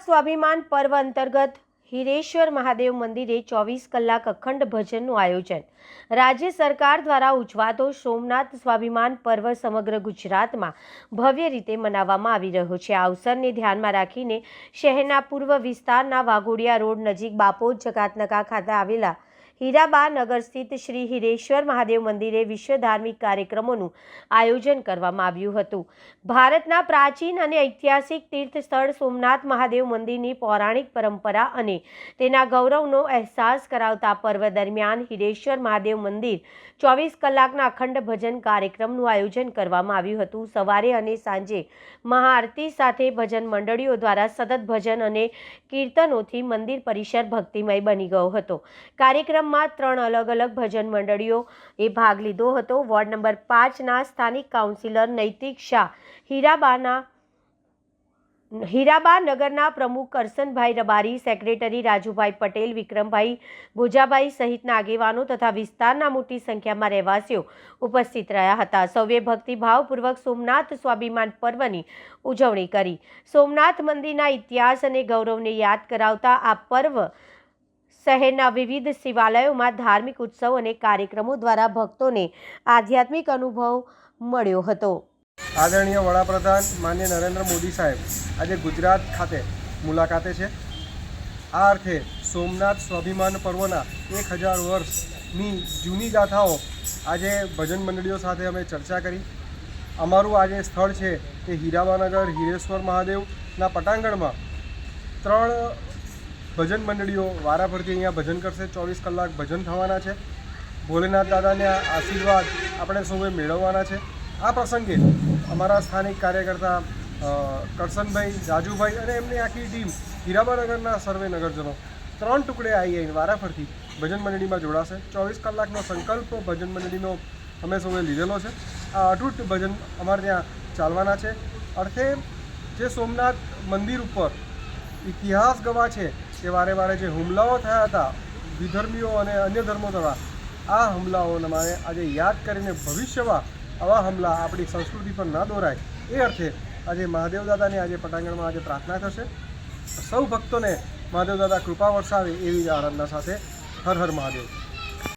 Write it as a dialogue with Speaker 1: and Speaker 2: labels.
Speaker 1: સ્વાભિમાન પર્વ અંતર્ગત હિરેશ્વર મહાદેવ મંદિરે ચોવીસ કલાક અખંડ ભજનનું આયોજન. રાજ્ય સરકાર દ્વારા ઉજવાતો સોમનાથ સ્વાભિમાન પર્વ સમગ્ર ગુજરાતમાં ભવ્ય રીતે મનાવવામાં આવી રહ્યો છે. આ અવસરને ધ્યાનમાં રાખીને શહેરના પૂર્વ વિસ્તારના વાઘોડિયા રોડ નજીક બાપોદ જકાતનકા ખાતે આવેલા હીરાબા નગર સ્થિત શ્રી હિરેશ્વર મહાદેવ મંદિરે વિશ્વ ધાર્મિક કાર્યક્રમોનું આયોજન કરવામાં આવ્યું હતું. ભારતના પ્રાચીન અને ઐતિહાસિક તીર્થ સ્થળ સોમનાથ મહાદેવ મંદિરની પૌરાણિક પરંપરા અને તેના ગૌરવનો અહેસાસ કરાવતા પર્વ દરમિયાન હિરેશ્વર મહાદેવ મંદિર ચોવીસ કલાકના અખંડ ભજન કાર્યક્રમનું આયોજન કરવામાં આવ્યું હતું. સવારે અને સાંજે મહાઆરતી સાથે ભજન મંડળીઓ દ્વારા સતત ભજન અને કીર્તનોથી મંદિર પરિસર ભક્તિમય બની ગયો હતો. કાર્યક્રમમાં ત્રણ અલગ અલગ ભજન મંડળીઓએ ભાગ લીધો હતો. વોર્ડ નંબર પાંચના સ્થાનિક કાઉન્સિલર નૈતિક શાહ, હીરાબાના, હીરાબા નગરના પ્રમુખ કરસનભાઈ રબારી, સેક્રેટરી રાજુભાઈ પટેલ, વિક્રમભાઈ ભોજાભાઈ સહિતના આગેવાનો તથા વિસ્તારના મોટી સંખ્યામાં રહેવાસીઓ ઉપસ્થિત રહ્યા હતા. સૌએ ભક્તિભાવપૂર્વક સોમનાથ સ્વાભિમાન પર્વની ઉજવણી કરી. સોમનાથ મંદિરના ઇતિહાસ અને ગૌરવને યાદ કરાવતા આ પર્વ શહેરના વિવિધ શિવાલયોમાં ધાર્મિક ઉત્સવ અને કાર્યક્રમો દ્વારા ભક્તોને આધ્યાત્મિક અનુભવ મળ્યો હતો.
Speaker 2: આદરણીય વડાપ્રધાન માન્ય નરેન્દ્ર મોદી સાહેબ, આજે ગુજરાત ખાતે મુલાકાતે છે. આ અર્થે સોમનાથ સ્વાભિમાન પર્વના એક હજાર વર્ષની જૂની ગાથાઓ આજે ભજન મંડળીઓ સાથે અમે ચર્ચા કરી. અમારું આજે સ્થળ છે તે હીરાબાનગર, હિરેશ્વર મહાદેવના પટાંગણમાં. ત્રણ ભજન મંડળીઓ વારાફરતી અહીંયા ભજન કરશે. ચોવીસ કલાક ભજન થવાના છે. ભોલેનાથ દાદાના આશીર્વાદ આપણે સૌએ મેળવવાના છે. આ પ્રસંગે અમારા સ્થાનિક કાર્યકર્તા કરશનભાઈ રાજુભાઈ અને એમની આખી ટીમ હીરાબાનગરના સર્વે નગરજનો ત્રણ ટુકડે આવી આવીને વારાફરતી ભજન મંડળીમાં જોડાશે. ચોવીસ કલાકનો સંકલ્પ ભજન મંડળીનો અમે સૌએ લીધેલો છે. આ અતૂટ ભજન અમારે ત્યાં ચાલવાના છે. અર્થે જે સોમનાથ મંદિર ઉપર ઇતિહાસ ગવા છે કે વારે વારે જે હુમલાઓ થયા હતા, વિધર્મીઓ અને અન્ય ધર્મો દ્વારા, આ હુમલાઓને મારે આજે યાદ કરીને ભવિષ્યમાં આવા હુમલા આપણી સંસ્કૃતિ પર ના દોરાય, એ અર્થે આજે મહાદેવ દાદાની આજે પટાંગણમાં આજે પ્રાર્થના થશે. સૌ ભક્તોને મહાદેવ દાદા કૃપા વરસાવે એવી આરાધના સાથે હર હર મહાદેવ.